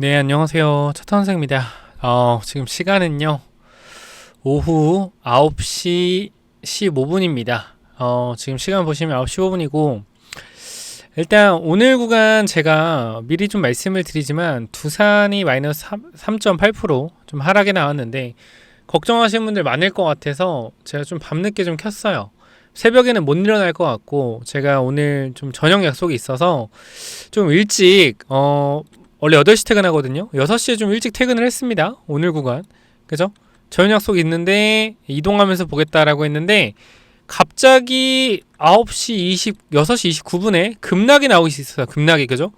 네, 안녕하세요. 차탄생입니다. 어, 지금 시간은요, 오후 9시 15분입니다. 어, 지금 시간 보시면 9시 15분이고, 일단 오늘 구간 제가 미리 좀 말씀을 드리지만, 두산이 마이너스 3.8%좀 하락에 나왔는데, 걱정하시는 분들 많을 것 같아서 제가 좀 밤늦게 좀 켰어요. 새벽에는 못 일어날 것 같고 제가 오늘 좀 저녁 약속이 있어서 좀 일찍 어 원래 8시 퇴근하거든요. 6시에 좀 일찍 퇴근을 했습니다. 오늘 구간. 그죠? 저녁 약속 있는데 이동하면서 보겠다라고 했는데 갑자기 9시 20, 6시 29분에 급락이 나오고 있어요. 급락이. 그죠?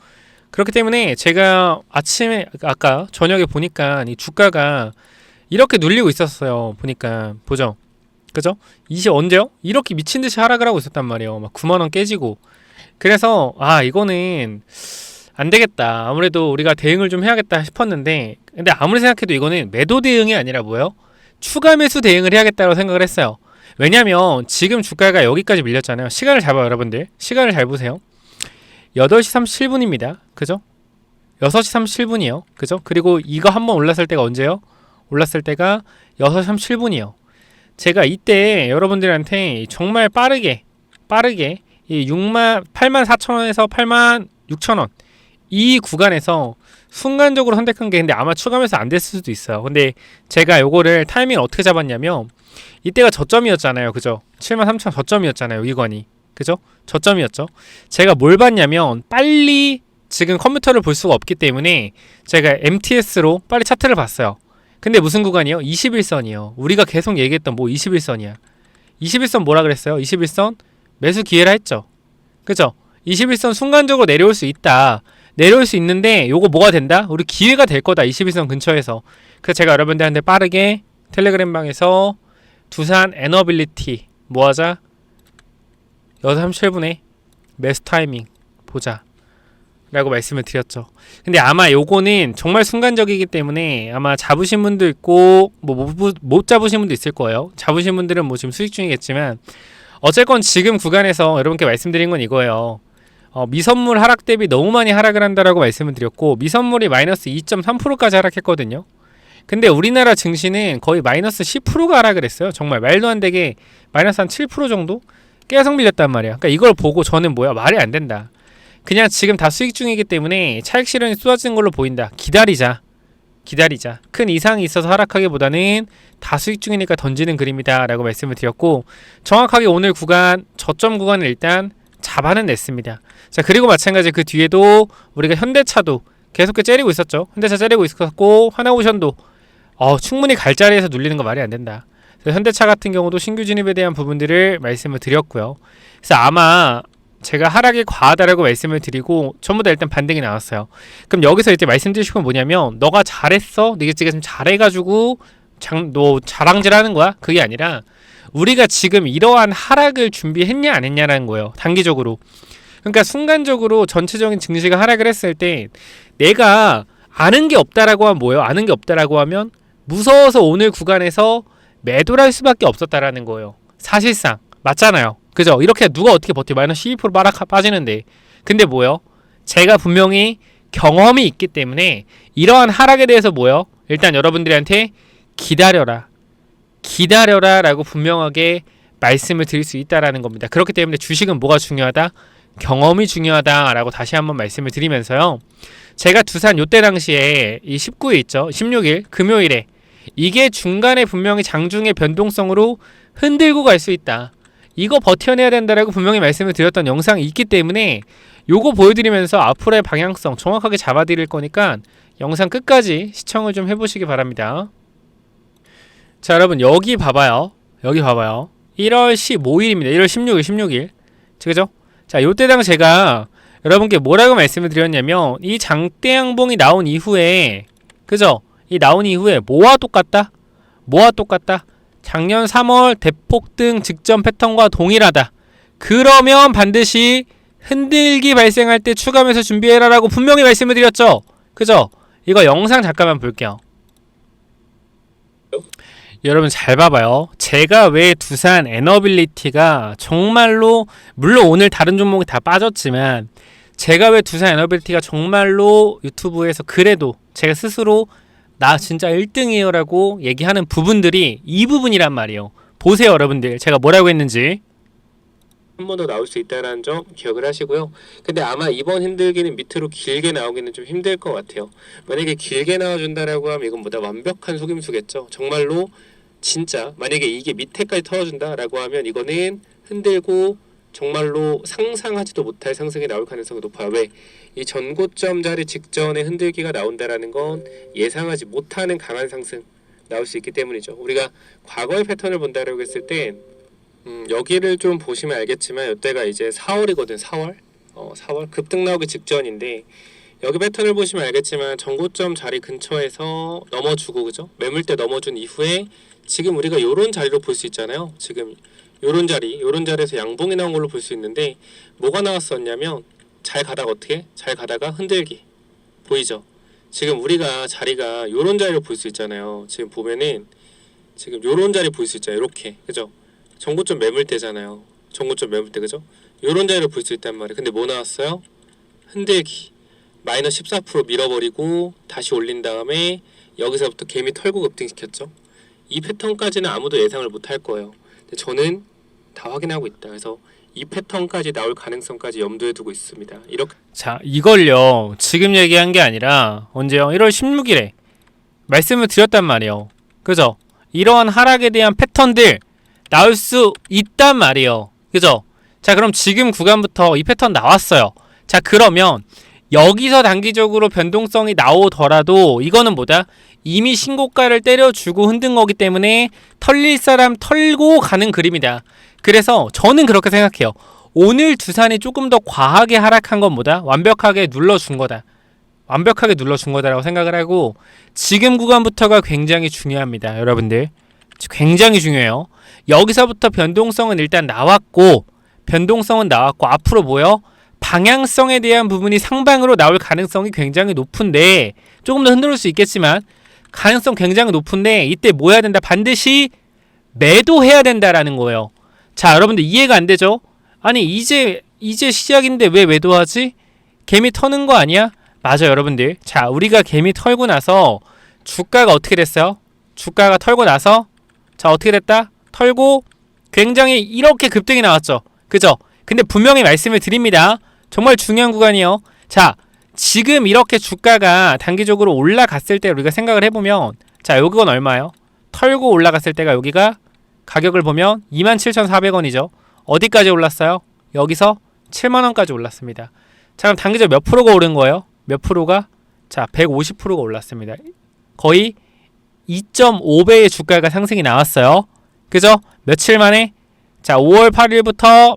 그렇기 때문에 제가 아침에, 아까 저녁에 보니까 이 주가가 이렇게 눌리고 있었어요. 보니까. 보죠? 그죠? 이제 언제요? 이렇게 미친 듯이 하락을 하고 있었단 말이에요. 막 9만 원 깨지고. 그래서 아, 이거는 안 되겠다. 아무래도 우리가 대응을 좀 해야겠다 싶었는데, 근데 아무리 생각해도 이거는 매도 대응이 아니라 뭐요? 추가 매수 대응을 해야겠다고 생각을 했어요. 왜냐면 지금 주가가 여기까지 밀렸잖아요. 시간을 잘 봐요, 여러분들. 시간을 잘 보세요. 8시 37분입니다. 그죠? 6시 37분이요. 그죠? 그리고 이거 한번 올랐을 때가 언제요? 올랐을 때가 6시 37분이요. 제가 이때 여러분들한테 정말 빠르게, 빠르게 이 6만, 8만 4천 원에서 8만 6천 원. 이 구간에서 순간적으로 선택한 게 근데 아마 추가하면서 안 됐을 수도 있어요. 근데 제가 요거를 타이밍을 어떻게 잡았냐면 이때가 저점이었잖아요. 그죠? 7만 3천 저점이었잖아요. 이건이. 그죠? 저점이었죠. 제가 뭘 봤냐면 빨리 지금 컴퓨터를 볼 수가 없기 때문에 제가 MTS로 빨리 차트를 봤어요. 근데 무슨 구간이요? 21선이요. 우리가 계속 얘기했던 뭐 21선이야. 21선 뭐라 그랬어요? 21선 매수 기회라 했죠. 그죠? 21선 순간적으로 내려올 수 있다. 내려올 수 있는데 요거 뭐가 된다? 우리 기회가 될 거다. 21선 근처에서. 그래서 제가 여러분들한테 빠르게 텔레그램 방에서 두산 에너빌리티 뭐 하자? 6시 37분에 매수 타이밍 보자. 라고 말씀을 드렸죠. 근데 아마 요거는 정말 순간적이기 때문에 아마 잡으신 분도 있고 뭐못 못 잡으신 분도 있을 거예요. 잡으신 분들은 뭐 지금 수익 중이겠지만 어쨌건 지금 구간에서 여러분께 말씀드린 건 이거예요. 어, 미선물 하락 대비 너무 많이 하락을 한다라고 말씀을 드렸고 미선물이 마이너스 2.3%까지 하락했거든요. 근데 우리나라 증시는 거의 마이너스 10%가 하락을 했어요. 정말 말도 안 되게 마이너스 한 7% 정도 계속 밀렸단 말이야. 그러니까 이걸 보고 저는 뭐야 말이 안 된다. 그냥 지금 다 수익 중이기 때문에 차익 실현이 쏟아지는 걸로 보인다. 기다리자. 기다리자. 큰 이상이 있어서 하락하기보다는 다 수익 중이니까 던지는 그림이다. 라고 말씀을 드렸고, 정확하게 오늘 구간, 저점 구간을 일단 잡아는 냈습니다. 자, 그리고 마찬가지 그 뒤에도 우리가 현대차도 계속 째리고 있었죠. 현대차 째리고 있었고, 하나오션도 어, 충분히 갈 자리에서 눌리는 거 말이 안 된다. 현대차 같은 경우도 신규 진입에 대한 부분들을 말씀을 드렸고요. 그래서 아마 제가 하락이 과하다라고 말씀을 드리고 전부 다 일단 반등이 나왔어요. 그럼 여기서 이제 말씀드리고 싶은 뭐냐면 너가 잘했어, 네가 지금 잘해가지고 장, 너 자랑질하는 거야? 그게 아니라 우리가 지금 이러한 하락을 준비했냐 안 했냐라는 거예요. 단기적으로. 그러니까 순간적으로 전체적인 증시가 하락을 했을 때 내가 아는 게 없다라고 하면 뭐예요? 아는 게 없다라고 하면 무서워서 오늘 구간에서 매도를 할 수밖에 없었다라는 거예요. 사실상 맞잖아요. 그죠? 이렇게 누가 어떻게 버텨? 마이너스 12% 빠락 빠지는데. 근데 뭐요? 제가 분명히 경험이 있기 때문에 이러한 하락에 대해서 뭐요? 일단 여러분들한테 기다려라. 기다려라 라고 분명하게 말씀을 드릴 수 있다라는 겁니다. 그렇기 때문에 주식은 뭐가 중요하다? 경험이 중요하다라고 다시 한번 말씀을 드리면서요. 제가 두산 요때 당시에 이 19일 있죠. 16일 금요일에 이게 중간에 분명히 장중의 변동성으로 흔들고 갈 수 있다. 이거 버텨내야 된다라고 분명히 말씀을 드렸던 영상이 있기 때문에 요거 보여드리면서 앞으로의 방향성 정확하게 잡아드릴 거니까 영상 끝까지 시청을 좀 해보시기 바랍니다. 자 여러분 여기 봐봐요. 여기 봐봐요. 1월 15일입니다. 1월 16일, 16일. 그죠? 자 요때 당 제가 여러분께 뭐라고 말씀을 드렸냐면 이 장대 양봉이 나온 이후에 그죠? 이 나온 이후에 뭐와 똑같다? 뭐와 똑같다? 작년 3월 대폭 등 직전 패턴과 동일하다. 그러면 반드시 흔들기 발생할 때 추가하면서 준비해라라고 분명히 말씀을 드렸죠. 그죠? 이거 영상 잠깐만 볼게요. 여러분 잘 봐봐요. 제가 왜 두산 에너빌리티가 정말로 물론 오늘 다른 종목이 다 빠졌지만 제가 왜 두산 에너빌리티가 정말로 유튜브에서 그래도 제가 스스로 나 진짜 1등이에요라고 얘기하는 부분들이 이 부분이란 말이에요. 보세요, 여러분들. 제가 뭐라고 했는지. 한 번 더 나올 수 있다는 점 기억을 하시고요. 근데 아마 이번 힘들기는 밑으로 길게 나오기는 좀 힘들 것 같아요. 만약에 길게 나와준다라고 하면 이건 보다 완벽한 속임수겠죠. 정말로 진짜 만약에 이게 밑에까지 털어준다라고 하면 이거는 흔들고 정말로 상상하지도 못할 상승이 나올 가능성이 높아요. 왜? 이 전고점 자리 직전에 흔들기가 나온다라는 건 예상하지 못하는 강한 상승 나올 수 있기 때문이죠. 우리가 과거의 패턴을 본다라고 했을 때 음, 여기를 좀 보시면 알겠지만 이때가 이제 4월이거든 4월? 어 4월? 급등 나오기 직전인데 여기 패턴을 보시면 알겠지만 전고점 자리 근처에서 넘어주고 그죠? 매물대 넘어준 이후에 지금 우리가 요런 자리로 볼 수 있잖아요. 지금 요런 자리 요런 자리에서 양봉이 나온 걸로 볼 수 있는데 뭐가 나왔었냐면 잘 가다가 어떻게? 잘 가다가 흔들기 보이죠? 지금 우리가 자리가 요런 자리로 볼 수 있잖아요. 지금 보면은 지금 요런 자리 볼 수 있잖아요. 이렇게 그죠 정고점 매물대잖아요. 정고점 매물대 그죠? 요런 자리를 볼 수 있단 말이에요. 근데 뭐 나왔어요? 흔들기. 마이너스 14% 밀어버리고 다시 올린 다음에 여기서부터 개미 털고 급등시켰죠. 이 패턴까지는 아무도 예상을 못 할 거예요. 근데 저는 다 확인하고 있다. 그래서 이 패턴까지 나올 가능성까지 염두에 두고 있습니다. 이렇게 자, 이걸요. 지금 얘기한 게 아니라 언제요? 1월 16일에 말씀을 드렸단 말이에요. 그죠? 이러한 하락에 대한 패턴들 나올 수 있단 말이에요. 그죠? 자, 그럼 지금 구간부터 이 패턴 나왔어요. 자, 그러면 여기서 단기적으로 변동성이 나오더라도 이거는 뭐다? 이미 신고가를 때려주고 흔든 거기 때문에 털릴 사람 털고 가는 그림이다. 그래서 저는 그렇게 생각해요. 오늘 두산이 조금 더 과하게 하락한 건 뭐다? 완벽하게 눌러준 거다. 완벽하게 눌러준 거다라고 생각을 하고 지금 구간부터가 굉장히 중요합니다. 여러분들. 굉장히 중요해요. 여기서부터 변동성은 일단 나왔고 변동성은 나왔고 앞으로 뭐요? 방향성에 대한 부분이 상방으로 나올 가능성이 굉장히 높은데 조금 더 흔들릴 수 있겠지만 가능성 굉장히 높은데 이때 뭐 해야 된다? 반드시 매도해야 된다라는 거예요. 자, 여러분들 이해가 안 되죠? 아니 이제 이제 시작인데 왜 매도하지? 개미 터는 거 아니야? 맞아, 여러분들. 자, 우리가 개미 털고 나서 주가가 어떻게 됐어요? 주가가 털고 나서 자 어떻게 됐다? 털고 굉장히 이렇게 급등이 나왔죠. 그죠? 근데 분명히 말씀을 드립니다. 정말 중요한 구간이요. 자, 지금 이렇게 주가가 단기적으로 올라갔을 때 우리가 생각을 해보면 자, 여기건 얼마요? 털고 올라갔을 때가 여기가 가격을 보면 27,400원이죠. 어디까지 올랐어요? 여기서 7만원까지 올랐습니다. 자, 그럼 단기적 몇 프로가 오른 거예요? 몇 프로가? 자, 150%가 올랐습니다. 거의 2.5배의 주가가 상승이 나왔어요. 그죠? 며칠 만에 자 5월 8일부터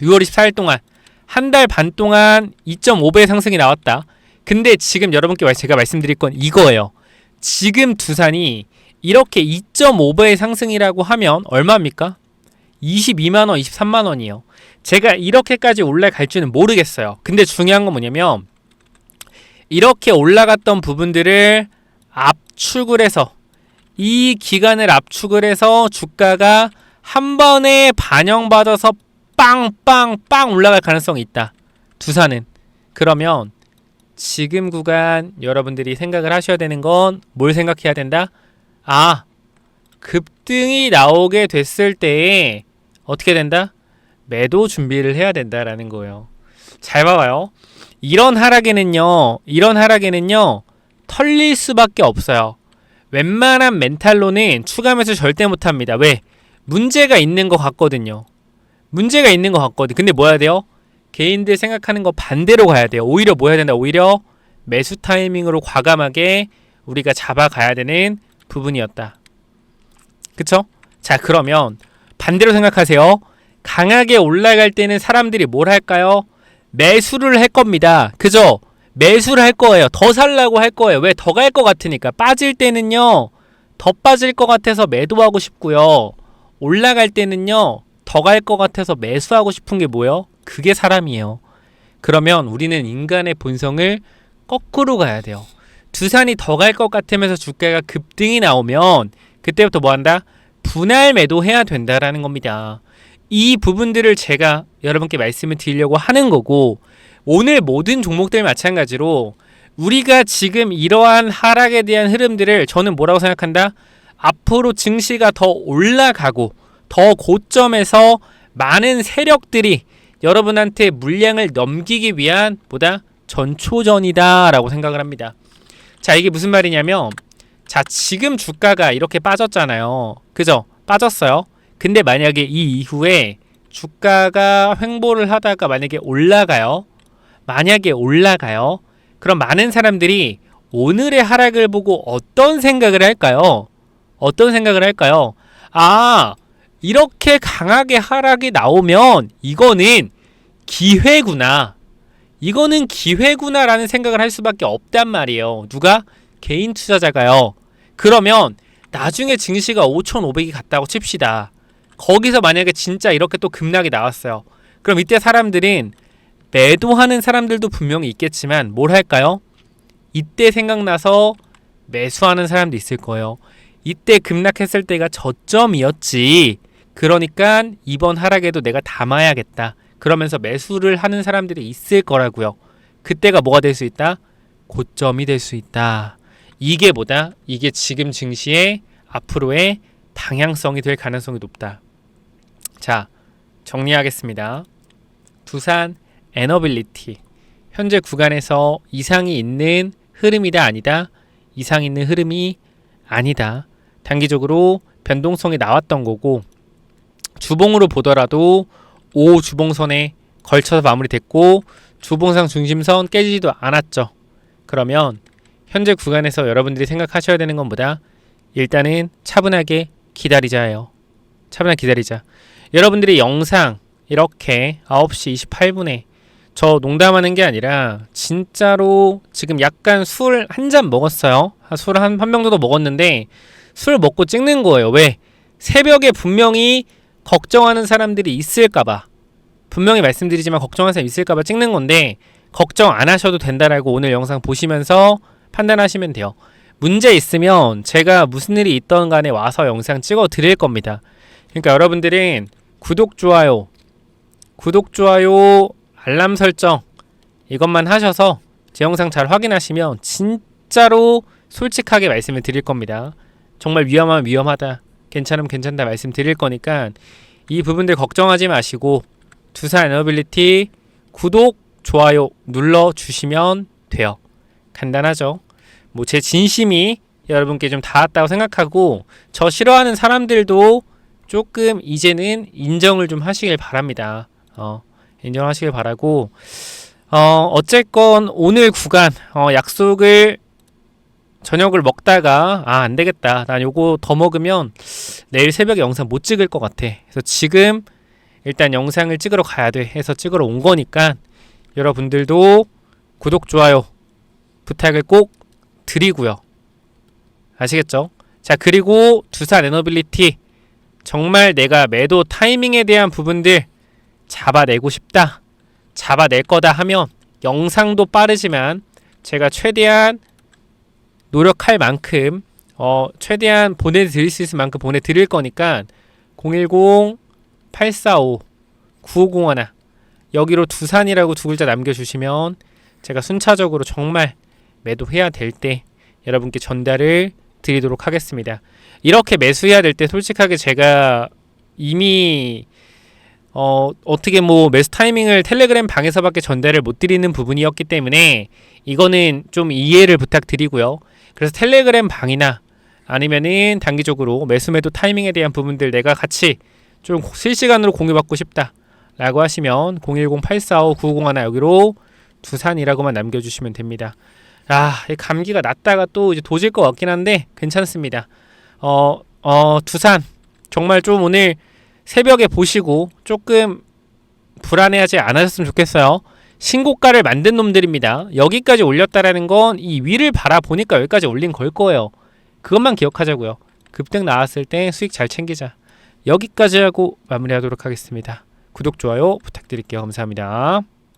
6월 24일 동안 한 달 반 동안 2.5배 상승이 나왔다. 근데 지금 여러분께 제가 말씀드릴 건 이거예요. 지금 두산이 이렇게 2.5배의 상승이라고 하면 얼마입니까? 22만 원, 23만 원이요. 제가 이렇게까지 올라갈 줄은 모르겠어요. 근데 중요한 건 뭐냐면 이렇게 올라갔던 부분들을 압축을 해서 이 기간을 압축을 해서 주가가 한 번에 반영받아서 빵빵빵 올라갈 가능성이 있다. 두산은. 그러면 지금 구간 여러분들이 생각을 하셔야 되는 건 뭘 생각해야 된다? 아, 급등이 나오게 됐을 때에 어떻게 된다? 매도 준비를 해야 된다라는 거예요. 잘 봐봐요. 이런 하락에는요, 이런 하락에는요, 털릴 수밖에 없어요. 웬만한 멘탈로는 추가 매수 절대 못합니다. 왜? 문제가 있는 것 같거든요. 문제가 있는 것 같거든. 근데 뭐 해야 돼요? 개인들 생각하는 거 반대로 가야 돼요. 오히려 뭐 해야 된다? 오히려 매수 타이밍으로 과감하게 우리가 잡아가야 되는 부분이었다. 그쵸? 자, 그러면 반대로 생각하세요. 강하게 올라갈 때는 사람들이 뭘 할까요? 매수를 할 겁니다. 그죠? 매수를 할 거예요. 더 살라고 할 거예요. 왜? 더 갈 것 같으니까. 빠질 때는요. 더 빠질 것 같아서 매도하고 싶고요. 올라갈 때는요. 더 갈 것 같아서 매수하고 싶은 게 뭐예요? 그게 사람이에요. 그러면 우리는 인간의 본성을 거꾸로 가야 돼요. 두산이 더 갈 것 같으면서 주가가 급등이 나오면 그때부터 뭐 한다? 분할 매도해야 된다라는 겁니다. 이 부분들을 제가 여러분께 말씀을 드리려고 하는 거고 오늘 모든 종목들 마찬가지로 우리가 지금 이러한 하락에 대한 흐름들을 저는 뭐라고 생각한다? 앞으로 증시가 더 올라가고 더 고점에서 많은 세력들이 여러분한테 물량을 넘기기 위한 보다 전초전이다라고 생각을 합니다. 자, 이게 무슨 말이냐면 자, 지금 주가가 이렇게 빠졌잖아요. 그죠? 빠졌어요. 근데 만약에 이 이후에 주가가 횡보를 하다가 만약에 올라가요. 만약에 올라가요. 그럼 많은 사람들이 오늘의 하락을 보고 어떤 생각을 할까요? 어떤 생각을 할까요? 아, 이렇게 강하게 하락이 나오면 이거는 기회구나. 이거는 기회구나라는 생각을 할 수밖에 없단 말이에요. 누가? 개인 투자자가요. 그러면 나중에 증시가 5,500이 갔다고 칩시다. 거기서 만약에 진짜 이렇게 또 급락이 나왔어요. 그럼 이때 사람들은 매도하는 사람들도 분명히 있겠지만 뭘 할까요? 이때 생각나서 매수하는 사람도 있을 거예요. 이때 급락했을 때가 저점이었지. 그러니까 이번 하락에도 내가 담아야겠다. 그러면서 매수를 하는 사람들이 있을 거라고요. 그때가 뭐가 될 수 있다? 고점이 될 수 있다. 이게 뭐다? 이게 지금 증시의 앞으로의 방향성이 될 가능성이 높다. 자, 정리하겠습니다. 두산 에너빌리티 현재 구간에서 이상이 있는 흐름이다 아니다. 이상 있는 흐름이 아니다. 단기적으로 변동성이 나왔던 거고 주봉으로 보더라도 5 주봉선에 걸쳐서 마무리됐고 주봉상 중심선 깨지지도 않았죠. 그러면 현재 구간에서 여러분들이 생각하셔야 되는 건 뭐다? 일단은 차분하게 기다리자예요. 차분하게 기다리자. 여러분들이 영상 이렇게 9시 28분에 저 농담하는 게 아니라 진짜로 지금 약간 술 한 잔 먹었어요. 술 한 한 병 정도 먹었는데 술 먹고 찍는 거예요. 왜? 새벽에 분명히 걱정하는 사람들이 있을까봐 분명히 말씀드리지만 걱정하는 사람 있을까봐 찍는 건데 걱정 안 하셔도 된다라고 오늘 영상 보시면서 판단하시면 돼요. 문제 있으면 제가 무슨 일이 있던 간에 와서 영상 찍어 드릴 겁니다. 그러니까 여러분들은 구독 좋아요 구독 좋아요 알람 설정 이것만 하셔서 제 영상 잘 확인하시면 진짜로 솔직하게 말씀을 드릴 겁니다. 정말 위험하면 위험하다. 괜찮으면 괜찮다 말씀 드릴 거니까 이 부분들 걱정하지 마시고 두산 에너빌리티 구독 좋아요 눌러 주시면 돼요. 간단하죠. 뭐 제 진심이 여러분께 좀 닿았다고 생각하고 저 싫어하는 사람들도 조금 이제는 인정을 좀 하시길 바랍니다. 어, 인정하시길 바라고 어, 어쨌건 오늘 구간 어, 약속을 저녁을 먹다가 아 안 되겠다. 난 요거 더 먹으면 내일 새벽에 영상 못 찍을 것 같아. 그래서 지금 일단 영상을 찍으러 가야 돼 해서 찍으러 온 거니까 여러분들도 구독 좋아요 부탁을 꼭 드리고요. 아시겠죠? 자 그리고 두산 에너빌리티 정말 내가 매도 타이밍에 대한 부분들 잡아내고 싶다. 잡아낼 거다 하면 영상도 빠르지만 제가 최대한 노력할 만큼 어 최대한 보내드릴 수 있을 만큼 보내드릴 거니까 010-845-9501 여기로 두산이라고 두 글자 남겨주시면 제가 순차적으로 정말 매도해야 될 때 여러분께 전달을 드리도록 하겠습니다. 이렇게 매수해야 될 때 솔직하게 제가 이미 어, 어떻게 뭐 매수 타이밍을 텔레그램 방에서밖에 전달을 못 드리는 부분이었기 때문에 이거는 좀 이해를 부탁드리고요. 그래서 텔레그램 방이나 아니면은 단기적으로 매수 매도 타이밍에 대한 부분들 내가 같이 좀 실시간으로 공유받고 싶다. 라고 하시면 010-845-9501 여기로 두산이라고만 남겨주시면 됩니다. 아, 이 감기가 났다가 또 이제 도질 것 같긴 한데 괜찮습니다. 어, 어, 두산 정말 좀 오늘 새벽에 보시고 조금 불안해하지 않으셨으면 좋겠어요. 신고가를 만든 놈들입니다. 여기까지 올렸다라는 건 이 위를 바라보니까 여기까지 올린 걸 거예요. 그것만 기억하자고요. 급등 나왔을 때 수익 잘 챙기자. 여기까지 하고 마무리하도록 하겠습니다. 구독, 좋아요 부탁드릴게요. 감사합니다.